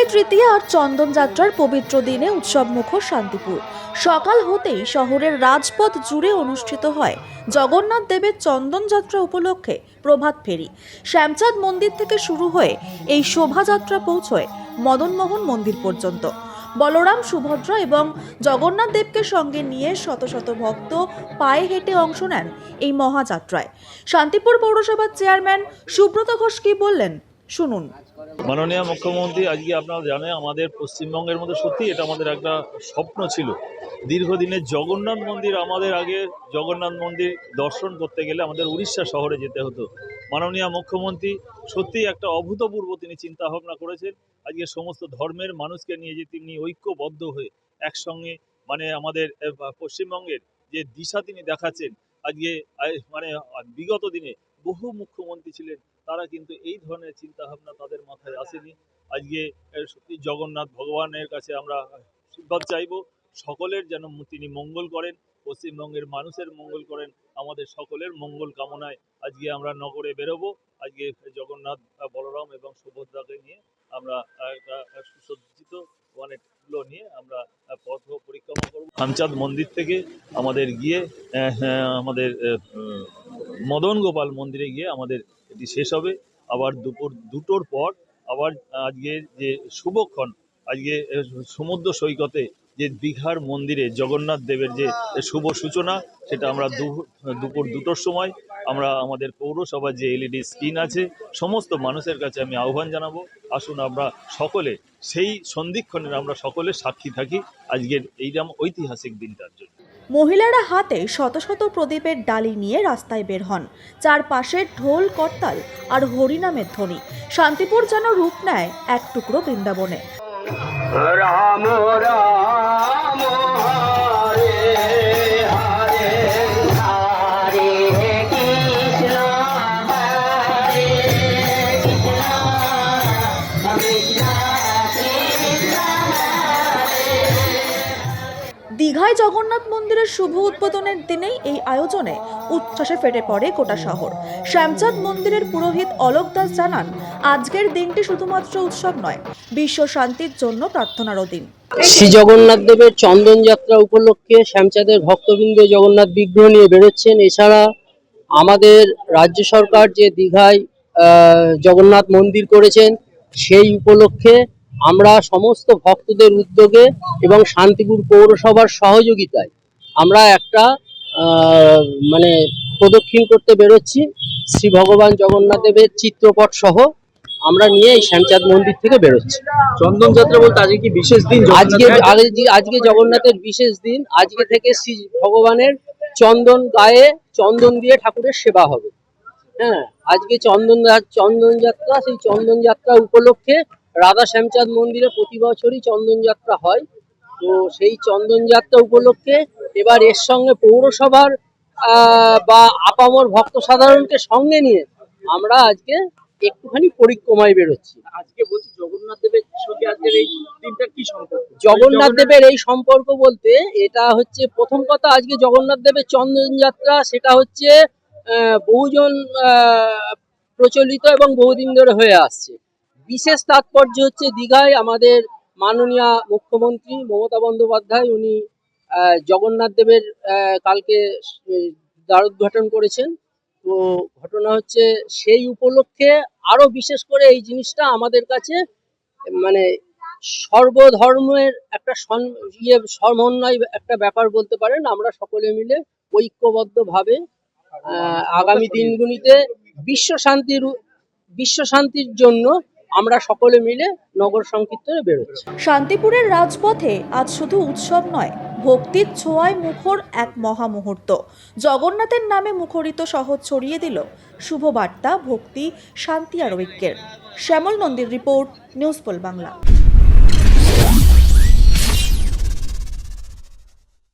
অক্ষয় তৃতীয়া আর চন্দন যাত্রার পবিত্র দিনে উৎসব মুখর শান্তিপুর। সকাল হতেই শহরের রাজপথ জুড়ে অনুষ্ঠিত হয়। জগন্নাথ দেবের চন্দন যাত্রা উপলক্ষে প্রভাত ফেরি। শ্যামচাঁদ মন্দির থেকে শুরু হয়ে এই শোভাযাত্রা পৌঁছয় মদনমোহন মন্দির পর্যন্ত। বলরাম, সুভদ্রা এবং জগন্নাথ দেবকে সঙ্গে নিয়ে শত শত ভক্ত পায়ে হেঁটে অংশ নেন এই মহাযাত্রায়। শান্তিপুর পৌরসভার চেয়ারম্যান সুব্রত ঘোষ কি বললেন? শুনুন। মাননীয় মুখ্যমন্ত্রী, আজকে আপনারা জানেন, আমাদের পশ্চিমবঙ্গের মধ্যে সত্যি এটা আমাদের একটা স্বপ্ন ছিল। দীর্ঘদিনের জগন্নাথ মন্দির আমাদের আগে, জগন্নাথ মন্দির দর্শন করতে গেলে আমাদের উড়িষ্যা শহরে যেতে হতো। মাননীয় মুখ্যমন্ত্রী, সত্যিই একটা অভূতপূর্ব তিনি চিন্তা ভাবনা করেছেন। আজকে সমস্ত ধর্মের মানুষকে নিয়ে যে তিনি ঐক্যবদ্ধ হয়ে একসঙ্গে মানে আমাদের পশ্চিমবঙ্গের যে দিশা তিনি দেখাচ্ছেন, আজকে মানে বিগত দিনে বহু মুখ্যমন্ত্রী ছিলেন তারা কিন্তু এই ধরনের চিন্তা ভাবনা তাদের মাথায় আসেনি। আজকে সত্যি জগন্নাথ ভগবানের কাছে আমরা আশীর্বাদ চাইব সকলের যেন তিনি মঙ্গল করেন পশ্চিমবঙ্গের মানুষের মঙ্গল করেন আমাদের সকলের মঙ্গল কামনায় আজকে আমরা নগরে বেরোবো। আজকে জগন্নাথ বলরাম এবং সুভদ্রাকে নিয়ে আমরা একটা সুসজ্জিত অনেকগুলো নিয়ে আমরা পথ পরিক্রমা করব। খামচাঁদ মন্দির থেকে আমাদের গিয়ে হ্যাঁ, আমাদের মদন গোপাল মন্দিরে গিয়ে আমাদের এটি শেষ হবে। আবার দুপুর দুটোর পর আবার আজকে যে শুভক্ষণ, আজকে সমুদ্র সৈকতে যে দীঘার মন্দিরে জগন্নাথ দেবের যে শুভ সূচনা, সেটা আমরা দুপুর দুটোর সময় আমরা আমাদের পৌরসভার যে এলইডি স্ক্রিন আছে, সমস্ত মানুষের কাছে আমি আহ্বান জানাব। আসুন আমরা সকলে, সেই সন্ধিক্ষণের আমরা সকলে সাক্ষী থাকি আজকের এইরকম ঐতিহাসিক দিনটার জন্য। মহিলারা হাতে শত শত প্রদীপের ডালি নিয়ে রাস্তায় বের হন। চারপাশে ঢোল, করতাল আর হরিনামের ধ্বনি। শান্তিপুর যেন রূপ নেয় এক টুকরো বৃন্দাবনে। রাম রাম। দীঘায় জগন্নাথ মন্দিরের শুভ উদ্বোধনের দিনেই এই আয়োজনে উচ্ছ্বাসে ফেটে পড়ে গোটা শহর। শ্যামচাঁদ মন্দিরের পুরোহিত অলোক দাস জানান, আজকের দিনটি শুধুমাত্র উৎসব নয়, বিশ্ব শান্তির জন্য প্রার্থনারও দিন। শ্রী জগন্নাথ দেবের চন্দন যাত্রা উপলক্ষে শ্যামচাঁদের ভক্তবৃন্দ জগন্নাথ বিগ্রহ নিয়ে বেরোচ্ছেন। এছাড়া আমাদের রাজ্য সরকার যে দীঘায় জগন্নাথ মন্দির করেছেন, সেই উপলক্ষে আমরা সমস্ত ভক্তদের উদ্যোগে এবং শান্তিপুর পৌরসভার সহযোগিতায় আমরা একটা মানে প্রদক্ষিণ করতে বেরোচ্ছি। শ্রী ভগবান জগন্নাথ দেবের চিত্রপট সহ আমরা নিয়ে এই শ্যামচাঁদ মন্দির থেকে বেরোচ্ছি। চন্দন যাত্রা বলতে আজকে কি বিশেষ দিন আজকে আজকে জগন্নাথের বিশেষ দিন আজকে থেকে শ্রী ভগবানের চন্দন গায়ে চন্দন দিয়ে ঠাকুরের সেবা হবে। হ্যাঁ আজকে চন্দন চন্দন যাত্রা সেই চন্দন যাত্রা উপলক্ষে রাধা শ্যামচাঁদ মন্দিরে প্রতি বছরই চন্দন যাত্রা হয়। তো সেই চন্দনযাত্রা উপলক্ষে এবার এর সঙ্গে পৌরসভার বা আপামর ভক্ত সাধারণকে সঙ্গে নিয়ে আমরা আজকে একটুখানি পরিক্রমায় বেরোচ্ছি। আজকে বলছি জগন্নাথ দেবের সঙ্গে আজকের এই দিনটা কি সম্পর্ক? জগন্নাথ দেবের এই সম্পর্ক বলতে এটা হচ্ছে প্রথম কথা আজকে জগন্নাথ দেবের চন্দন যাত্রা সেটা হচ্ছে আহ, বহুজন আহ, প্রচলিত এবং বহুদিন ধরে হয়ে আসছে। বিশেষ তাৎপর্য হচ্ছে দীঘায় আমাদের মাননীয় মুখ্যমন্ত্রী মমতা বন্দ্যোপাধ্যায়, উনি জগন্নাথ দেবের কালকে দ্বারোদ্ঘাটন করেছেন। তো ঘটনা হচ্ছে সেই উপলক্ষে আরও বিশেষ করে এই জিনিসটা আমাদের কাছে মানে সর্বধর্মের একটা ইয়ে সমন্বয় একটা ব্যাপার বলতে পারেন। আমরা সকলে মিলে ঐক্যবদ্ধভাবে আগামী দিনগুলিতে বিশ্ব শান্তির বিশ্ব শান্তির জন্য আমরা সকলে মিলে নগর সংকীর্তনে বেরোচ্ছি। শান্তিপুরের রাজপথে আজ শুধু উৎসব নয়, ভক্তির ছোঁয়ায় মুখর এক মহামুহূর্ত। জগন্নাথের নামে মুখরিত শহর ছড়িয়ে দিল শুভবার্তা, ভক্তি, শান্তি আর ঐক্যের। শ্যামল নন্দীর রিপোর্ট, নিউজ পোল বাংলা।